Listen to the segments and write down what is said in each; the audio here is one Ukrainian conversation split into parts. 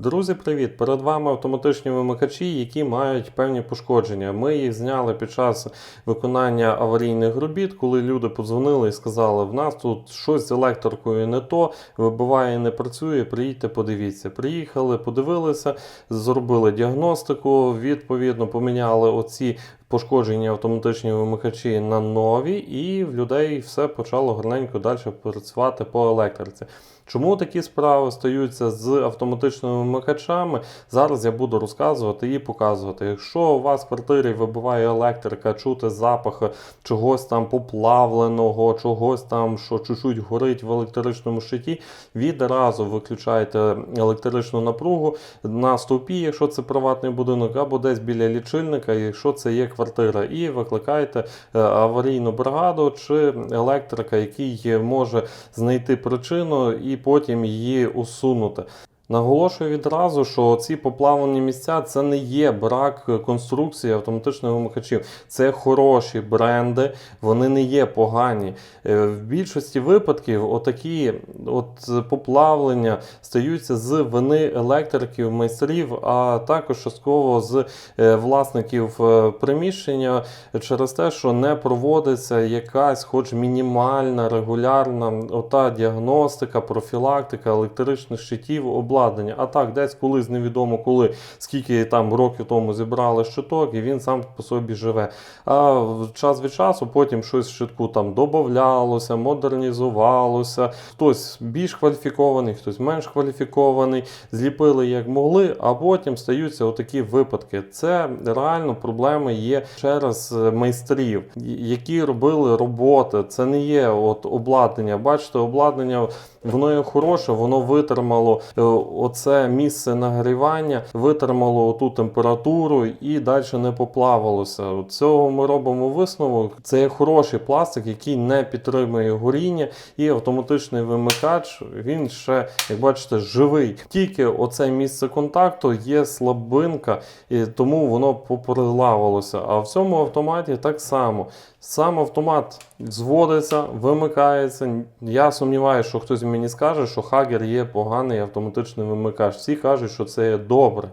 Друзі, привіт! Перед вами автоматичні вимикачі, які мають певні пошкодження. Ми їх зняли під час виконання аварійних робіт, коли люди подзвонили і сказали, в нас тут щось з електрикою не то, вибиває, не працює, приїдьте, подивіться. Приїхали, подивилися, зробили діагностику, відповідно поміняли оці пошкоджені автоматичні вимикачі на нові, і в людей все почало гарненько далі працювати по електриці. Чому такі справи стаються з автоматичними вимикачами? Зараз я буду розказувати і показувати. Якщо у вас в квартирі вибиває електрика, чути запах чогось там поплавленого, чогось там, що чуть-чуть горить в електричному щиті, відразу виключайте електричну напругу на стовпі, якщо це приватний будинок, або десь біля лічильника, якщо це є квартира, і викликайте е, аварійну бригаду чи електрика, який може знайти причину і потім її усунути. Наголошую відразу, що ці поплавлені місця це не є брак конструкції автоматичних вимикачів. Це хороші бренди, вони не є погані. Е, В більшості випадків отакі от поплавлення стаються з вини електриків, майстрів, а також частково з е, власників е, приміщення через те, що не проводиться якась, хоч мінімальна, регулярна ота діагностика, профілактика електричних щитів, обладнання. А так, десь колись невідомо коли, скільки там років тому зібрали щиток, і він сам по собі живе. А час від часу потім щось в щитку там додавалося, модернізувалося. Хтось більш кваліфікований, хтось менш кваліфікований, зліпили як могли, а потім стаються отакі випадки. Це реально проблеми є через майстрів, які робили роботи. Це не є от обладнання. Бачите, обладнання воно є хороше, воно витримало е, оце місце нагрівання, витримало ту температуру і далі не поплавалося. Цього ми робимо висновок. Це є хороший пластик, який не підтримує горіння, і автоматичний вимикач він ще, як бачите, живий. Тільки оце місце контакту є слабинка, і тому воно поприлавилося. А в цьому автоматі так само. Сам автомат зводиться, вимикається. Я сумніваюся, що хтось мені скаже, що Хагер є поганий автоматичний вимикач. Всі кажуть, що це є добре.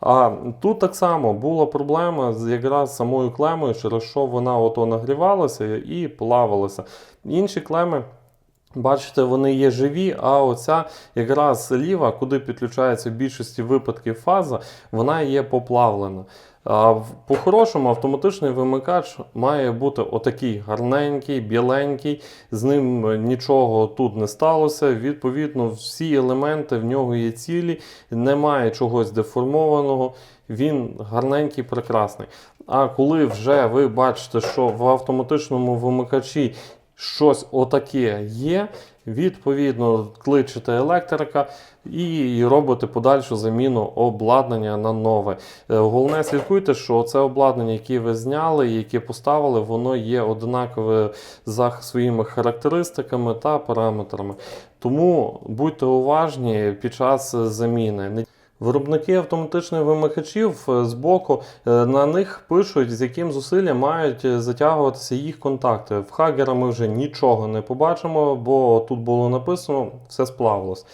А тут так само була проблема з якраз самою клемою, через що вона ото нагрівалася і плавалася. Інші клеми. Бачите, вони є живі, а оця якраз ліва, куди підключається в більшості випадків фаза, вона є поплавлена. По-хорошому автоматичний вимикач має бути отакий гарненький, біленький, з ним е, нічого тут не сталося. Відповідно, всі елементи в нього є цілі, немає чогось деформованого, він гарненький, прекрасний. А коли вже ви бачите, що в автоматичному вимикачі щось отаке є, відповідно кличете електрика і робите подальшу заміну обладнання на нове. Е, Головне слідкуйте, що це обладнання, яке ви зняли, яке поставили, воно є однакове за своїми характеристиками та параметрами. Тому будьте уважні під час заміни. Виробники автоматичних вимикачів з збоку е, на них пишуть, з яким зусиллям мають е, затягуватися їх контакти. В Хагера ми вже нічого не побачимо, бо тут було написано, все сплавилось.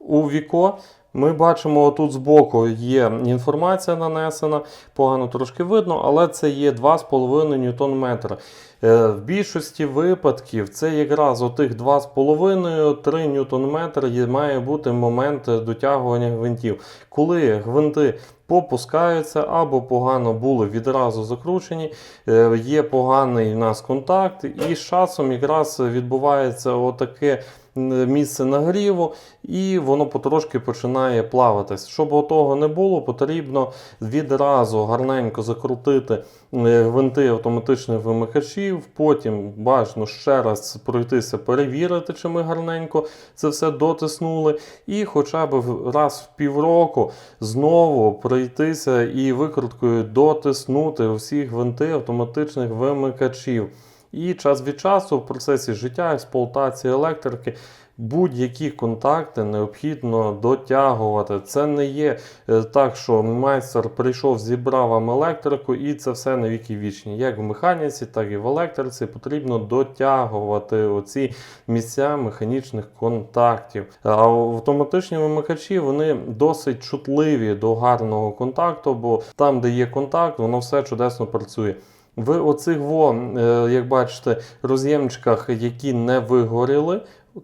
У Віко ми бачимо, тут збоку є інформація нанесена, погано трошки видно, але це є 2,5 ньютон-метра. Е, В більшості випадків це якраз отих 2,5-3 ньютон-метр є- має бути момент дотягування гвинтів. Коли гвинти попускаються або погано були відразу закручені, е, є поганий у нас контакт, і з часом якраз відбувається отаке місце нагріву, і воно потрошки починає плаватись. Щоб того не було, потрібно відразу гарненько закрутити е, гвинти автоматичних вимикачів, потім бажано ще раз пройтися, перевірити, чи ми гарненько це все дотиснули, і хоча б раз в півроку знову пройтися і викруткою дотиснути всі гвинти автоматичних вимикачів. І час від часу в процесі життя, експлуатації електрики будь-які контакти необхідно дотягувати. Це не є е, так, що майстер прийшов, зібрав вам електрику, і це все на віки вічні. Як в механіці, так і в електриці потрібно дотягувати оці місця механічних контактів. А автоматичні вимикачі вони досить чутливі до гарного контакту, бо там, де є контакт, воно все чудесно працює. В оцих во, е, як бачите, роз'ємчиках, які не вигоріли,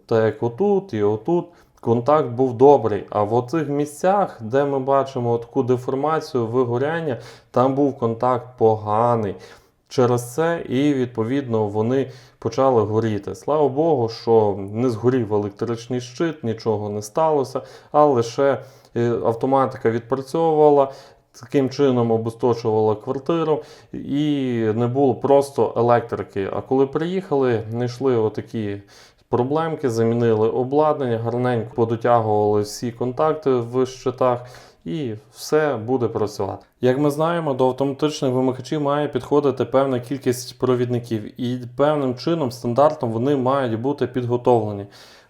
так як отут і отут, контакт був добрий. А в оцих місцях, де ми бачимо таку деформацію, вигоряння, там був контакт поганий. Через це і відповідно вони почали горіти. Слава Богу, що не згорів електричний щит, нічого не сталося, а лише е, автоматика відпрацьовувала. Таким чином обусточувала квартиру і не було просто електрики. А коли приїхали, знайшли отакі проблемки, замінили обладнання, гарненько подотягували всі контакти в щитах. І все буде працювати. Як ми знаємо, до автоматичних вимикачів має підходити певна кількість провідників, і певним чином, стандартом, вони мають бути підготовлені.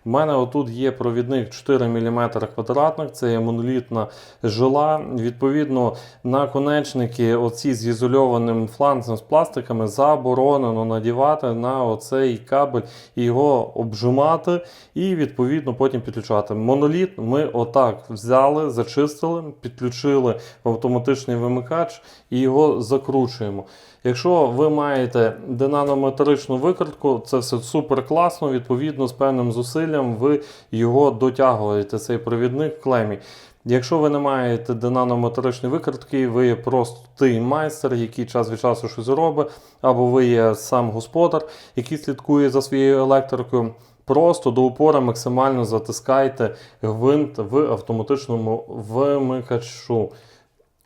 У мене отут є провідник 4 мм квадратних, це є монолітна жила. Відповідно, на конечники, оці з ізольованим фланцем з пластиками, заборонено надівати на оцей кабель і його обжимати, і відповідно потім підключати. Моноліт ми отак взяли, зачистили, підключили в автоматичний вимикач і його закручуємо. Якщо ви маєте динанометричну викрутку, це все супер класно. Відповідно, з певним зусиллям ви його дотягуєте, цей провідник в клемі. Якщо ви не маєте динанометричної викрутки, ви є просто той майстер, який час від часу щось робить, або ви є сам господар, який слідкує за своєю електрикою. Просто до упора максимально затискайте гвинт в автоматичному вимикачу.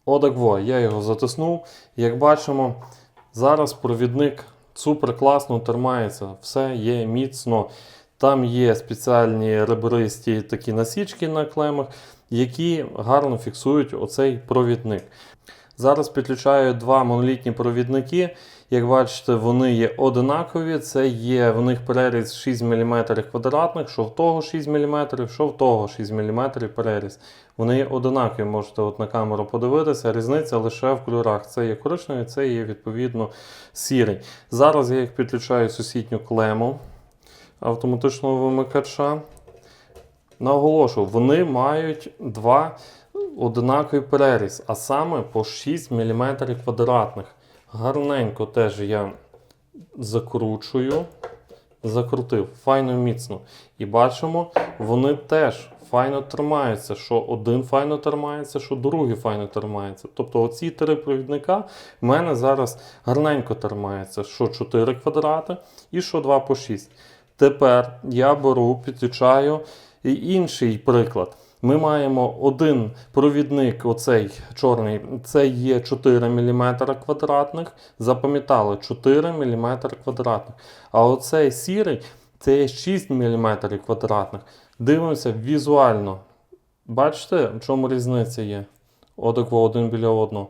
Отак во, я його затиснув. Як бачимо, зараз провідник супер класно тримається, все є міцно. Там є спеціальні ребристі такі насічки на клемах, які гарно фіксують оцей провідник. Зараз підключаю два монолітні провідники. Як бачите, вони є одинакові. Це є в них переріз 6 мм квадратних, що в того 6 мм, що в того 6 мм переріз. Вони є одинакові, можете от на камеру подивитися. Різниця лише в кольорах. Це є коричневий, це є відповідно сірий. Зараз я їх підключаю сусідню клему автоматичного вимикача. Наголошую, вони мають два одинакові переріз, а саме по 6 мм квадратних. Гарненько теж я закручую, закрутив, файно міцно. І бачимо, вони теж файно тримаються, що один файно тримається, що другий файно тримається. Тобто оці три провідника в мене зараз гарненько тримаються, що 4 квадрати і що 2 по 6. Тепер я беру, підключаю інший приклад. Ми маємо один провідник, оцей чорний, це є 4 мм квадратних. Запам'ятали 4 мм квадратних. А оцей сірий це є 6 мм квадратних. Дивимося візуально. Бачите, в чому різниця є? Отак один біля одного.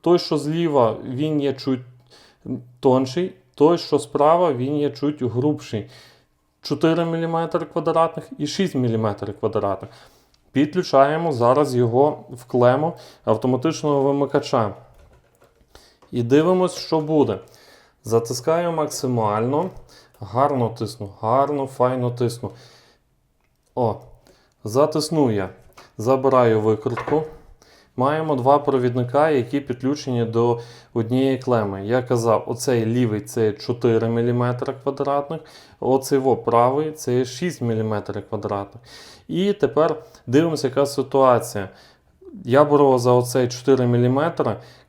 Той, що зліва, він є чуть тонший, той, що справа, він є чуть грубший. 4 мм квадратних і 6 мм квадратних. Підключаємо зараз його в клему автоматичного вимикача. І дивимось, що буде. Затискаю максимально. Гарно тисну, гарно, файно тисну. О, затисну я. Забираю викрутку. Маємо два провідника, які підключені до однієї клеми. Я казав, оцей лівий це 4 мм квадратних, оцей правий це 6 мм квадратних. І тепер дивимося, яка ситуація. Я беру за оцей 4 мм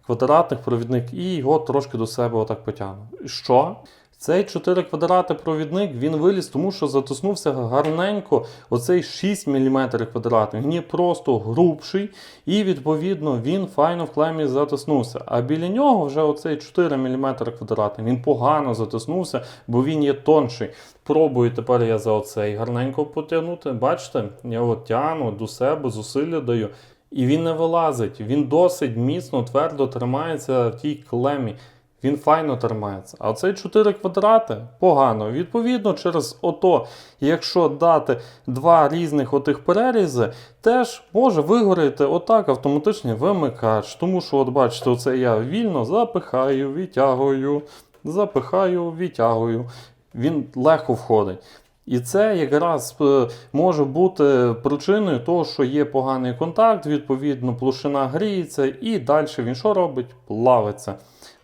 квадратних провідник і його трошки до себе отак потягну. Що? Цей 4 квадрати провідник він виліз, тому що затиснувся гарненько оцей 6 мм квадратний. Він є просто грубший, і відповідно він файно в клемі затиснувся. А біля нього вже оцей 4 мм квадратний. Він погано затиснувся, бо він є тонший. Пробую тепер я за оцей гарненько потягнути. Бачите, я його тягну до себе, зусилля даю. І він не вилазить. Він досить міцно, твердо тримається в тій клемі. Він файно тримається. А оцей 4 квадрати погано. Відповідно, через ото, якщо дати два різних отих перерізи, теж може вигоріти отак автоматичний вимикач. Тому що, от бачите, оце я вільно запихаю, відтягую, запихаю, відтягую. Він легко входить. І це якраз е, може бути причиною того, що є поганий контакт, відповідно, площина гріється, і далі він що робить? Плавиться.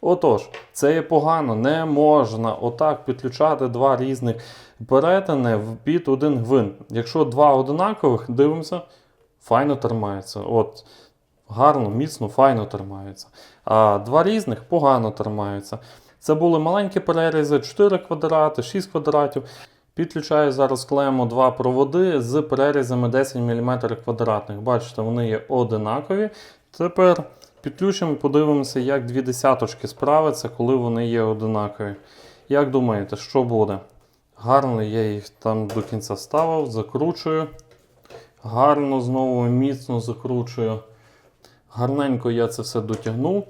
Отож, це є погано, не можна отак підключати два різних перетини під один гвинт. Якщо два одинакових, дивимося, файно тримається. От, гарно, міцно, файно тримається. А два різних погано тримаються. Це були маленькі перерізи, 4 квадрати, 6 квадратів. Підключаю зараз клеємо два проводи з перерізами 10 мм квадратних. Бачите, вони є одинакові. Тепер підключимо, подивимося, як дві десяточки справиться, коли вони є одинакові. Як думаєте, що буде? Гарно я їх там до кінця ставив, закручую. Гарно знову міцно закручую. Гарненько я це все дотягнув.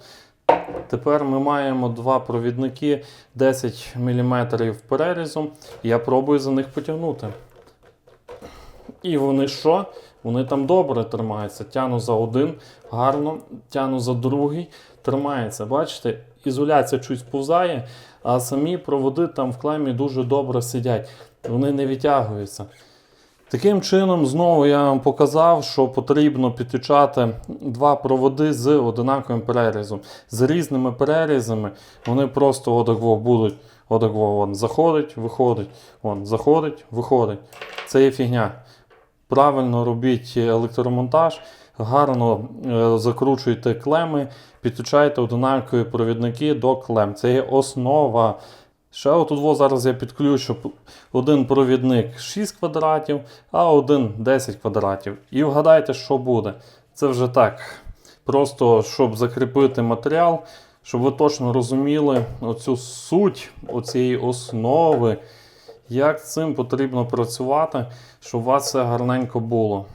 Тепер ми маємо два провідники 10 мм перерізом. Я пробую за них потягнути. І вони що? Вони там добре тримаються. Тяну за один, гарно, тяну за другий, тримається. Бачите, ізоляція чуть сповзає, а самі проводи там в клемі дуже добре сидять. Вони не відтягуються. Таким чином, знову я вам показав, що потрібно підключати два проводи з одинаковим перерізом. З різними перерізами вони просто отакво будуть. Отакво, вон, заходить, виходить, вон, заходить, виходить. Це є фігня. Правильно робіть електромонтаж, гарно е, закручуйте клеми, підключайте одинакові провідники до клем. Це є основа. Ще отут зараз я підключу один провідник 6 квадратів, а один 10 квадратів. І вгадайте, що буде. Це вже так. Просто щоб закріпити матеріал, щоб ви точно розуміли оцю суть оцієї основи, як з цим потрібно працювати, щоб у вас все гарненько було.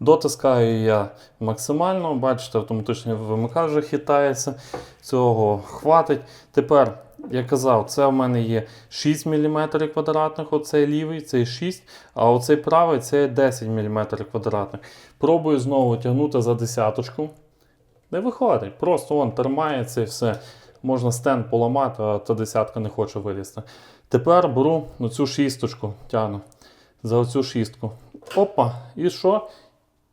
Дотискаю я максимально, бачите, автоматичний вимикач вже хитається. Цього хватить. Тепер, я казав, це в мене є 6 мм квадратних, оцей лівий, цей 6, а оцей правий це 10 мм квадратних. Пробую знову тягнути за десяточку. Не виходить, просто вон тримається і все. Можна стенд поламати, а та десятка не хоче вилізти. Тепер беру цю шісточку, тягну за оцю шістку. Опа, і що?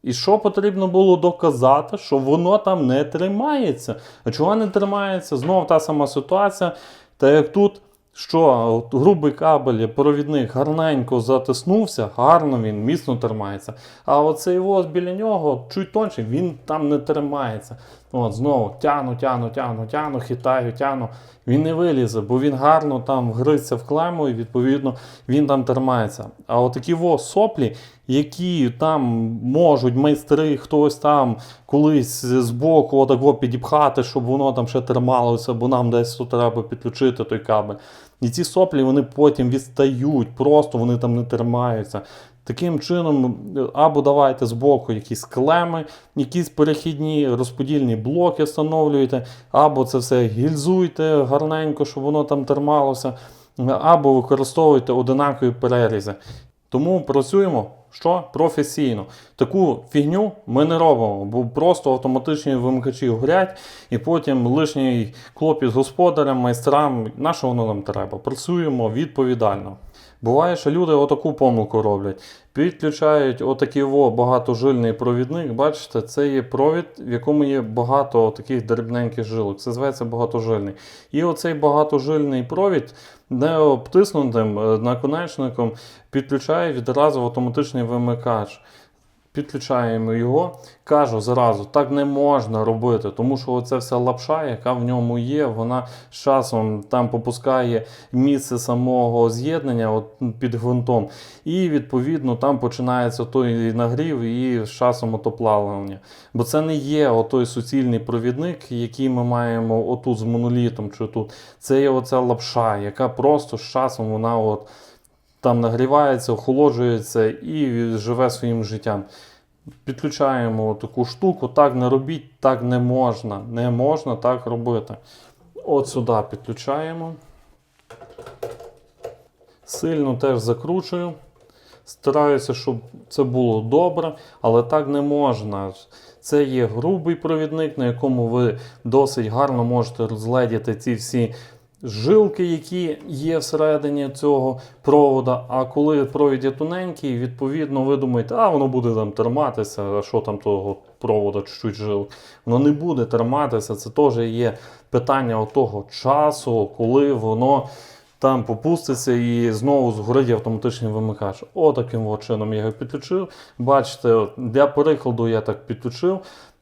І що потрібно було доказати, що воно там не тримається. А чого не тримається? Знову та сама ситуація. Та як тут, що от грубий кабель, провідник гарненько затиснувся, гарно він міцно тримається. А оцей воз біля нього чуть тонший, він там не тримається. От знову тяну, тяну, тяну, тяну, хитаю, тяну. Він не вилізе, бо він гарно там вгриться в клему і відповідно він там тримається. А от такі во соплі, які там можуть майстри, хтось там колись збоку отако підіпхати, щоб воно там ще трималося, бо нам десь тут треба підключити той кабель. І ці соплі вони потім відстають, просто вони там не тримаються. Таким чином, або давайте збоку якісь клеми, якісь перехідні розподільні блоки встановлюєте, або це все гільзуйте гарненько, щоб воно там трималося, або використовуйте одинакові перерізи. Тому працюємо що професійно. Таку фігню ми не робимо, бо просто автоматичні вимикачі горять, і потім лишній клопіт господарям, майстрам, на що воно нам треба? Працюємо відповідально. Буває, що люди отаку помилку роблять. Підключають отакий во багатожильний провідник. Бачите, це є провід, в якому є багато таких дрібненьких жилок. Це зветься багатожильний. І оцей багатожильний провід не обтиснутим е, наконечником підключає відразу автоматичний вимикач. Підключаємо його, кажу зразу, так не можна робити, тому що оця вся лапша, яка в ньому є, вона з часом там попускає місце самого з'єднання от, під гвинтом, і відповідно там починається той нагрів і з часом ото плавлення. Бо це не є той суцільний провідник, який ми маємо отут з монолітом чи тут. Це є оця лапша, яка просто з часом вона от там нагрівається, охолоджується і живе своїм життям. Підключаємо таку штуку, так не робіть, так не можна. Не можна так робити. от сюди підключаємо. Сильно теж закручую. Стараюся, щоб це було добре, але так не можна. Це є грубий провідник, на якому ви досить гарно можете розгледіти ці всі жилки, які є всередині цього провода. А коли провід є тоненький, відповідно, ви думаєте, а воно буде там терматися, а що там того провода чуть-чуть жил. Воно не буде терматися. Це теж є питання того часу, коли воно там попуститься і знову згорить автоматичний вимикач. Отаким от чином я його підключив. Бачите, для прикладу я так підключив.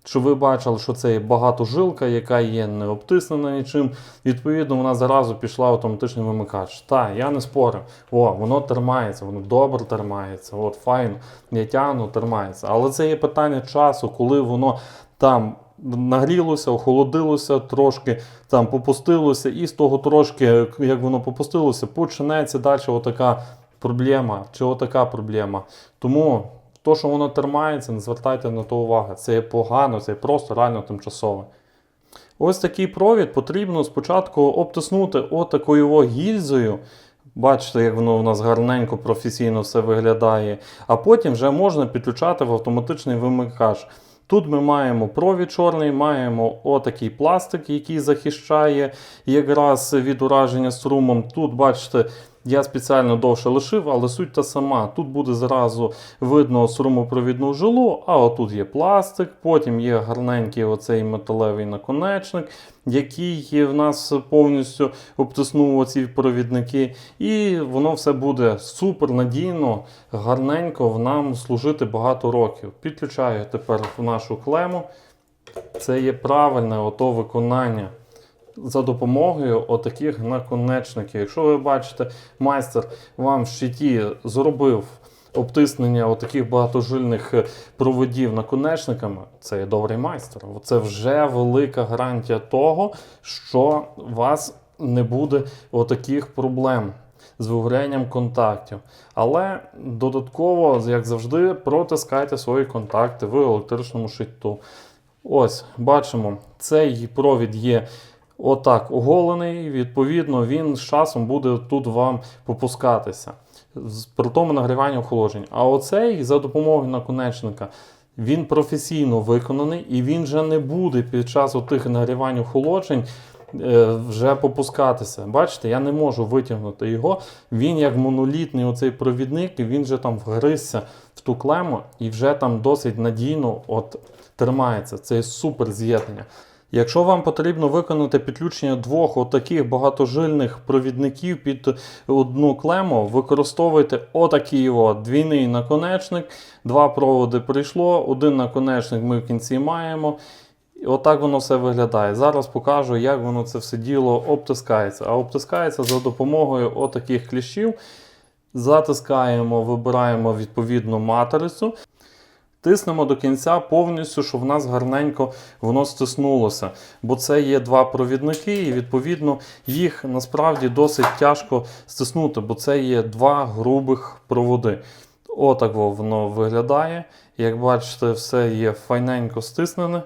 Щоб ви бачили, що це є багатожилка, яка є не обтиснена нічим. Відповідно, вона зразу пішла автоматичний вимикач. Так, я не спорю. О, воно термається, воно добре термається. От файно, я тягну, термається. Але це є питання часу, коли воно там нагрілося, охолодилося, трошки там попустилося, і з того трошки, як воно попустилося, починається далі отака проблема чи отака проблема. Тому то, що воно термається, не звертайте на то уваги. Це є погано, це є просто реально тимчасове. Ось такий провід потрібно спочатку обтиснути отакою гільзою. Бачите, як воно у нас гарненько, професійно все виглядає. А потім вже можна підключати в автоматичний вимикач. Тут ми маємо провід чорний, маємо отакий пластик, який захищає якраз від ураження струмом. Тут, бачите, я спеціально довше лишив, але суть та сама. Тут буде зразу видно струмопровідну жилу, а отут є пластик, потім є гарненький оцей металевий наконечник, який в нас повністю обтиснув оці провідники. І воно все буде супер надійно, гарненько нам служити багато років. Підключаю тепер в нашу клему. Це є правильне ото виконання за допомогою отаких наконечників. Якщо ви бачите, майстер вам в щиті зробив обтиснення отаких багатожильних е, проводів наконечниками, це є добрий майстер. Це вже велика гарантія того, що у вас не буде отаких проблем. З вигорянням контактів. Але додатково, як завжди, протискайте свої контакти в електричному щиту. Ось, бачимо, цей провід є отак оголений. Відповідно, він з часом буде тут вам попускатися. При тому нагріванні охолодження. А оцей за допомогою наконечника. Він професійно виконаний і він вже не буде під час отих нагрівань охолоджень е, вже попускатися. Бачите, я не можу витягнути його. Він як монолітний оцей провідник, і він вже там вгризся в ту клему і вже там досить надійно от тримається. Це супер з'єднання. Якщо вам потрібно виконати підключення двох отаких багатожильних провідників під одну клему, використовуйте отакий от двійний наконечник. Два проводи прийшло, один наконечник ми в кінці маємо. І отак воно все виглядає. Зараз покажу, як воно це все діло обтискається. А обтискається за допомогою отаких кліщів. Затискаємо, вибираємо відповідну матрицю. Тиснемо до кінця повністю, щоб в нас гарненько воно стиснулося. Бо це є два провідники, і відповідно їх насправді досить тяжко стиснути, бо це є два грубих проводи. Отак во воно виглядає. Як бачите, все є файненько стиснене.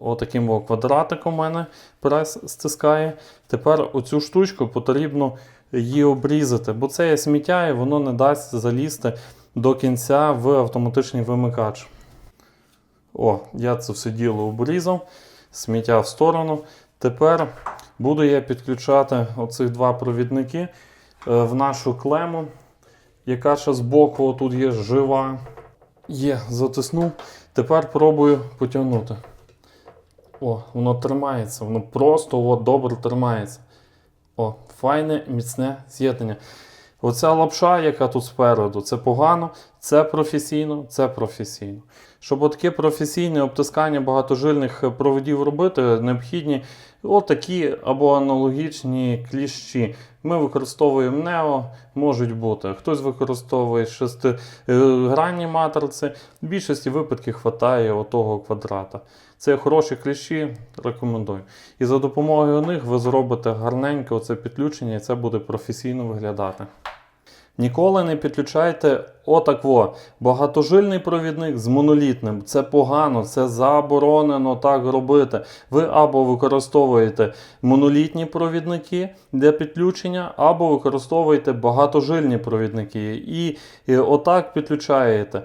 Отаким квадратиком у мене прес стискає. Тепер оцю штучку потрібно її обрізати, бо це є сміття і воно не дасть залізти до кінця в автоматичний вимикач. О, я це все діло обрізав, сміття в сторону. Тепер буду я підключати оцих два провідники е, в нашу клему, яка ще збоку тут є жива. Є, затиснув. Тепер пробую потягнути. О, воно тримається, воно просто от, добре тримається. О, файне, міцне з'єднання. Оця лапша, яка тут спереду, це погано, це професійно, це професійно. Щоб таке професійне обтискання багатожильних проводів робити, необхідні отакі або аналогічні кліщі. Ми використовуємо нео, можуть бути. Хтось використовує шестигранні матриці. В більшості випадків вистачає отого квадрата. Це хороші кліщі, рекомендую. І за допомогою них ви зробите гарненьке оце підключення, і це буде професійно виглядати. Ніколи не підключайте отакво. Багатожильний провідник з монолітним. Це погано, це заборонено так робити. Ви або використовуєте монолітні провідники для підключення, або використовуєте багатожильні провідники. І, і отак підключаєте.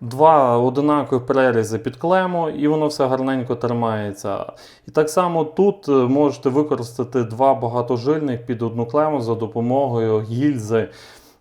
Два одинакові перерізи під клему, і воно все гарненько тримається. І так само тут е, можете використати два багатожильних під одну клему за допомогою гільзи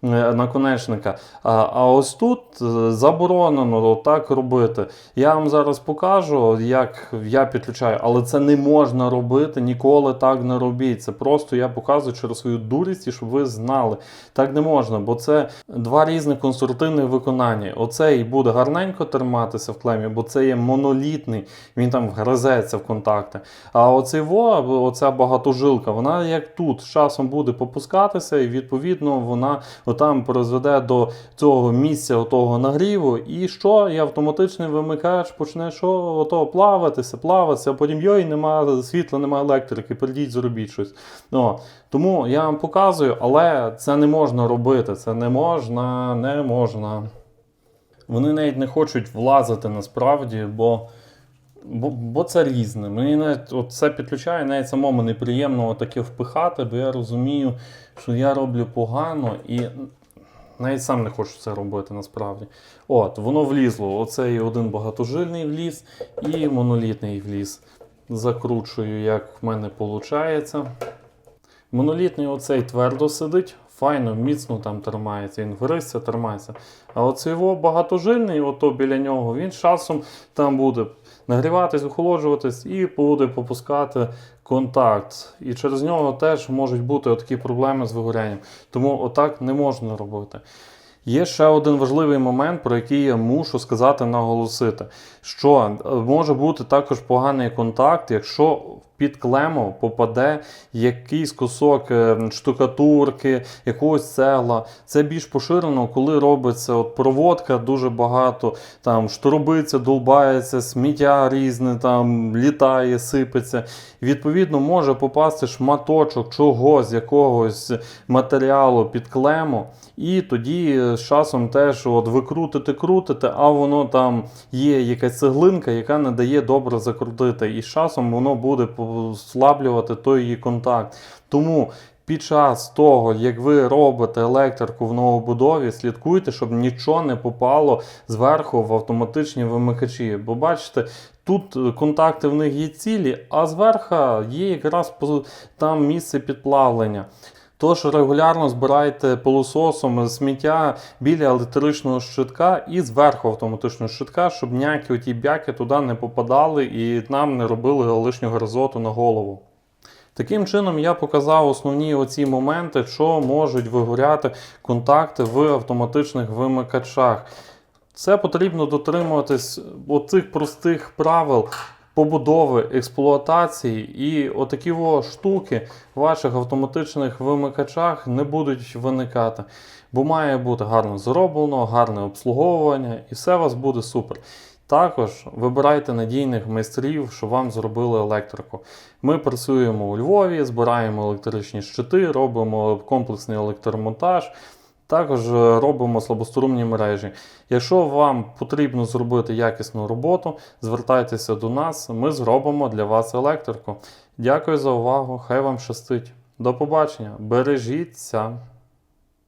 наконечника. А, ось тут е, заборонено так робити. Я вам зараз покажу, як я підключаю, але це не можна робити, ніколи так не робіть. Це просто я показую через свою дурість, щоб ви знали. Так не можна, бо це два різних конструктивних виконання. Оцей буде гарненько триматися в клемі, бо це є монолітний, він там вгризеться в контакти. А оцей во, оця багатожилка, вона як тут з часом буде попускатися, і відповідно вона отам призведе до цього місця того нагріву. І що? І автоматичний вимикач почне що ото плаватися, плаватися, а потім йой, нема світла, нема електрики, прийдіть, зробіть щось. О, тому я вам показую, але це не можна робити. Це не можна, не можна. Вони навіть не хочуть влазити насправді, бо. Бо, бо це різне. Мені навіть от це підключає, навіть самому неприємно таке впихати, бо я розумію, що я роблю погано і навіть сам не хочу це робити насправді. От, воно влізло. Оцей один багатожильний вліз і монолітний вліз. Закручую, як в мене виходить. Монолітний оцей твердо сидить, файно, міцно там тримається, він гризся, тримається. А оцей його багатожильний, ото біля нього, він часом там буде нагріватись, охолоджуватись і буде попускати контакт. І через нього теж можуть бути такі проблеми з вигорянням. Тому отак не можна робити. Є ще один важливий момент, про який я мушу сказати, наголосити, що е, може бути також поганий контакт, якщо під клему попаде якийсь кусок е, штукатурки, якогось цегла. Це більш поширено, коли робиться от проводка дуже багато, там штробиться, долбається, сміття різне, там літає, сипеться. Відповідно, може попасти шматочок чогось, якогось матеріалу під клему, і тоді з часом теж от ви крутите, крутите, а воно там є якась цеглинка, яка не дає добре закрутити. І з часом воно буде послаблювати той її контакт. Тому під час того, як ви робите електрику в новобудові, слідкуйте, щоб нічого не попало зверху в автоматичні вимикачі. Бо бачите, тут контакти в них є цілі, а зверху є якраз там місце підплавлення. Тож регулярно збирайте пилососом сміття біля електричного щитка і зверху автоматичного щитка, щоб ніякі оті бяки туди не попадали і нам не робили лишнього разоту на голову. Таким чином, я показав основні оці моменти, що можуть вигоряти контакти в автоматичних вимикачах. Це потрібно дотримуватись оцих простих правил побудови, експлуатації, і отакі во штуки в ваших автоматичних вимикачах не будуть виникати. Бо має бути гарно зроблено, гарне обслуговування, і все у вас буде супер. Також вибирайте надійних майстрів, що вам зробили електрику. Ми працюємо у Львові, збираємо електричні щити, робимо комплексний електромонтаж. Також робимо слабострумні мережі. Якщо вам потрібно зробити якісну роботу, звертайтеся до нас, ми зробимо для вас електрику. Дякую за увагу, хай вам щастить. До побачення, бережіться!